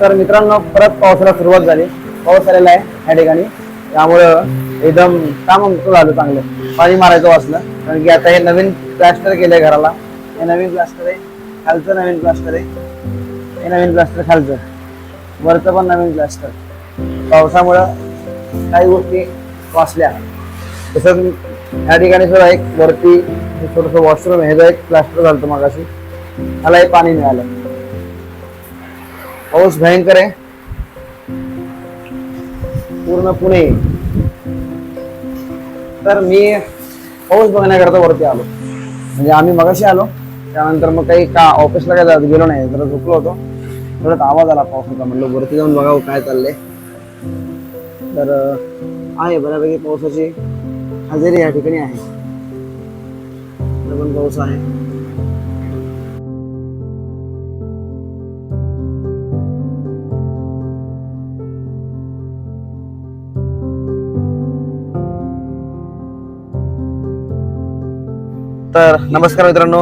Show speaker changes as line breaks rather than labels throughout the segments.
तर मित्रांनो परत पावसाला सुरुवात झाली. पाऊस आलेला आहे या ठिकाणी. त्यामुळं एकदम काम झालं चांगलं. पाणी मारायचं वाचलं. कारण की आता हे नवीन प्लास्टर केलंय घराला. हे नवीन प्लास्टर आहे. खालचं नवीन प्लास्टर आहे. हे नवीन प्लास्टर खालचं. वरचं पण नवीन प्लास्टर पावसामुळं काही गोष्टी वाचल्या. तसंच ह्या ठिकाणी सुद्धा एक वरती छोटस वॉशरूम ह्याचं एक प्लास्टर झालं होतं मला हे पाणी मिळालं. पाऊस भयंकर आहे. पूर्ण पुणे. तर मी पाऊस बघण्याकरता वरती आलो. म्हणजे आम्ही मगाशी आलो. त्यानंतर मग काही का ऑफिसला काय जात गेलो नाही जरा झोपलो होतो. थोडाच आवाज आला पावसाचा. म्हणलं वरती जाऊन बघावं काय चाललंय. तर आहे बऱ्यापैकी पावसाची हजेरी या ठिकाणी आहे. पण पाऊस आहे. तर नमस्कार मित्रांनो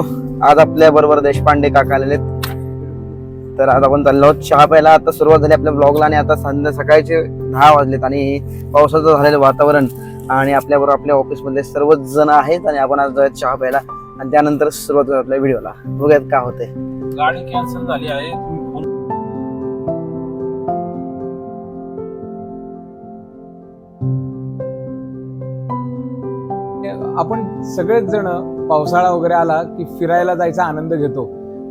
आज आपल्या बरोबर देशपांडे काका आलेले आहेत. तर आज आपण चाललो आहोत चहा प्यायला. आता सुरुवात झाली आपल्या ब्लॉगला आणि आता संध्या सकाळचे दहा वाजलेत आणि पावसाचं झालेलं वातावरण आणि आपल्याबरोबर आपल्या ऑफिसमधले सर्वच जण आहेत आणि आपण आज जाऊयात चहा प्यायला. आणि त्यानंतर सुरुवात करू आपल्या व्हिडिओला बघूयात का होते
गाडी कॅन्सल झाली आहे.
आपण सगळेच जण पावसाळा वगैरे आला की फिरायला जायचा आनंद घेतो.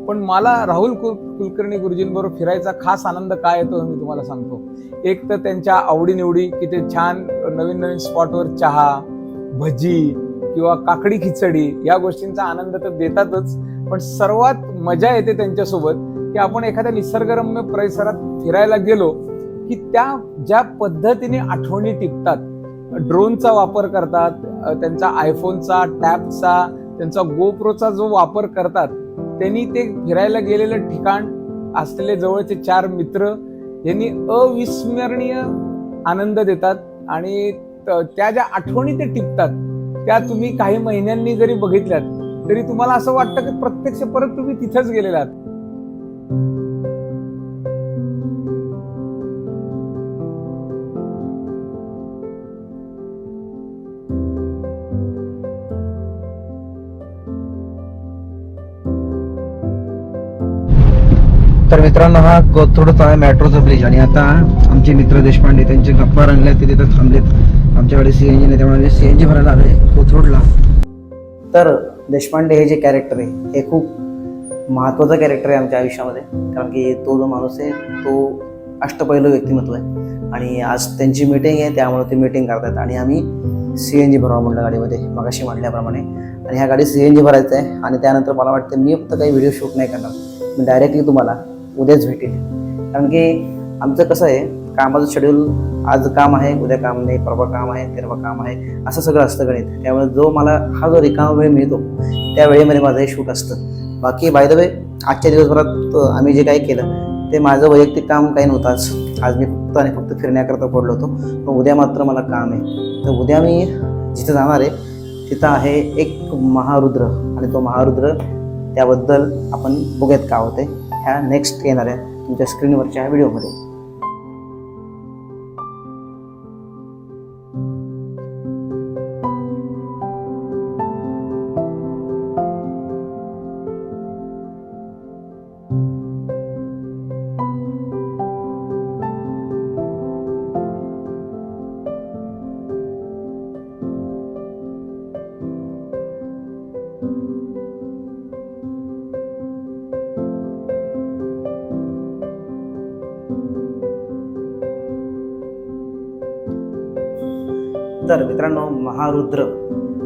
पण मला राहुल कुल कुलकर्णी गुरुजींबरोबर फिरायचा खास आनंद काय येतो मी तुम्हाला सांगतो. एक तर त्यांच्या आवडीनिवडी की ते छान नवीन नवीन स्पॉटवर चहा भजी किंवा काकडी खिचडी या गोष्टींचा आनंद तर देतातच. पण सर्वात मजा येते त्यांच्यासोबत की आपण एखाद्या निसर्गरम्य परिसरात फिरायला गेलो की त्या ज्या पद्धतीने आठवणी टिकतात ड्रोनचा वापर करतात त्यांचा आयफोनचा टॅबचा त्यांचा गोप्रोचा जो वापर करतात त्यांनी ते फिरायला गेलेलं ठिकाण असलेले जवळचे चार मित्र यांनी अविस्मरणीय आनंद देतात आणि त- त्या ज्या आठवणी ते टिकतात त्या तुम्ही काही महिन्यांनी जरी बघितल्यात तरी तुम्हाला असं वाटतं की प्रत्यक्ष परत तुम्ही तिथेच गेलेला
तर मित्रांनो हा कोथरूडचा आहे मेट्रोचा ब्रिज आणि आता आमचे मित्र देशपांडे त्यांचे गप्पा रंगले ते तिथे थांबलेत. आमच्याकडे सीएनजी नाही त्यामुळे जी भरायला आले कोथरूडला तर देशपांडे हे जे कॅरेक्टर आहे हे खूप महत्त्वाचं कॅरेक्टर आहे आमच्या आयुष्यामध्ये. कारण की तो जो माणूस आहे तो अष्टपैलू व्यक्तिमत्व आहे. आणि आज त्यांची मीटिंग आहे त्यामुळे ते मीटिंग करतात आणि आम्ही सी एन जी भरावं म्हणलं गाडीमध्ये मगाशी म्हटल्याप्रमाणे. आणि ह्या गाडी सी एन जी भरायचं आहे. आणि त्यानंतर मला वाटतं मी फक्त काही व्हिडिओ शूट नाही करणार. मी डायरेक्टली तुम्हाला उद्याच भेटेल. कारण की आमचं कसं आहे कामाचं शेड्यूल आज काम आहे उद्या काम नाही परवा काम आहे तेरवा काम आहे असं सगळं असतं गणित. त्यामुळे जो मला हा जो रिकामा वेळ मिळतो त्या वेळेमध्ये माझं हे शूट असतं. बाकी बाय द वे आजच्या दिवसभरात आम्ही जे काही केलं ते माझं वैयक्तिक काम काही नव्हताच. आज आज मी फक्त आणि फक्त फिरण्याकरता पडलो होतो. पण उद्या मात्र मला काम आहे. तर उद्या मी जिथं जाणार आहे तिथं आहे एक महारुद्र. आणि तो महारुद्र त्याबद्दल आपण बघूयात का होते ह्या नेक्स्ट येणाऱ्या तुमच्या स्क्रीनवरच्या ह्या you तर मित्रांनो महारुद्र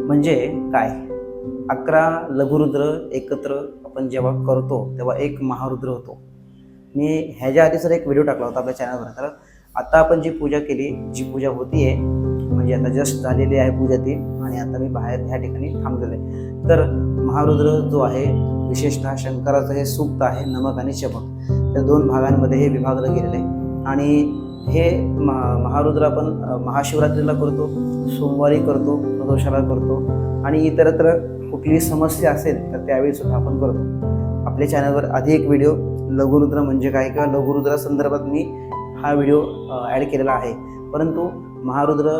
म्हणजे काय? अकरा लघुरुद्र एकत्र आपण जेव्हा करतो तेव्हा एक महारुद्र होतो. मी ह्याच्या आधी सर एक व्हिडिओ टाकला होता आपल्या चॅनलवर तर आता आपण जी पूजा केली जी पूजा होती आहे म्हणजे आता जस्ट झालेली आहे पूजा ती आणि आता मी बाहेर ह्या ठिकाणी थांबलेलो आहे. तर महारुद्र जो आहे विशेषतः शंकराचं हे सूक्त आहे नमक आणि चमक त्या दोन भागांमध्ये हे विभागलं गेलेलं आहे. आणि हे महा महारुद्र आपण महाशिवरात्रीला करतो सोमवारी करतो प्रदोषाला करतो आणि इतरत्र कुठलीही समस्या असेल तर त्यावेळी सुद्धा आपण करतो. आपल्या चॅनलवर आधी एक व्हिडिओ लघुरुद्र म्हणजे काय किंवा लघुरुद्रा संदर्भात मी हा व्हिडिओ ॲड केलेला आहे. परंतु महारुद्र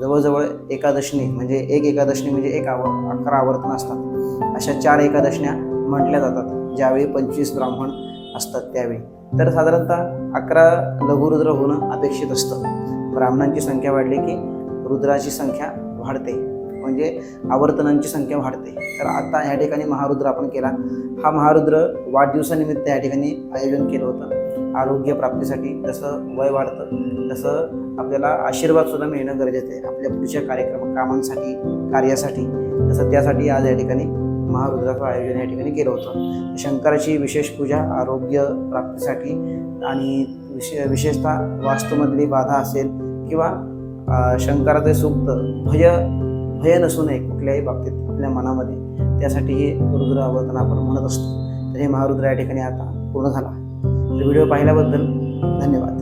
जवळजवळ एकादशनी म्हणजे एक एकादशनी म्हणजे एक आव अकरा आवर्तन असतात. अशा चार एकादशण्या म्हटल्या जातात. ज्यावेळी पंचवीस ब्राह्मण असतात त्यावेळी. तर साधारणतः अकरा लघुरुद्र होणं अपेक्षित असतं. ब्राह्मणांची संख्या वाढली की रुद्राची संख्या वाढते. म्हणजे आवर्तनांची संख्या वाढते. तर आता या ठिकाणी महारुद्र आपण केला. हा महारुद्र वाढदिवसानिमित्त या ठिकाणी आयोजन केलं होतं. आरोग्य प्राप्तीसाठी जसं वय वाढतं तसं आपल्याला आशीर्वाद सुद्धा मिळणं गरजेचं आहे. आपल्या पुढच्या कार्यक्रम कामांसाठी कार्यासाठी. तसं त्यासाठी आज या ठिकाणी महारुद्राचं आयोजन या ठिकाणी केलं होतं. शंकराची विशेष पूजा आरोग्य प्राप्तीसाठी आणि विशे विशेषतः वास्तूमधली बाधा असेल किंवा शंकराचे सुप्त भय भय नसू नये कुठल्याही बाबतीत आपल्या मनामध्ये त्यासाठी हे रुद्र आवर्तन आपण म्हणत असतो. तर हे महारुद्र या ठिकाणी आता पूर्ण झाला तर व्हिडिओ पाहिल्याबद्दल धन्यवाद.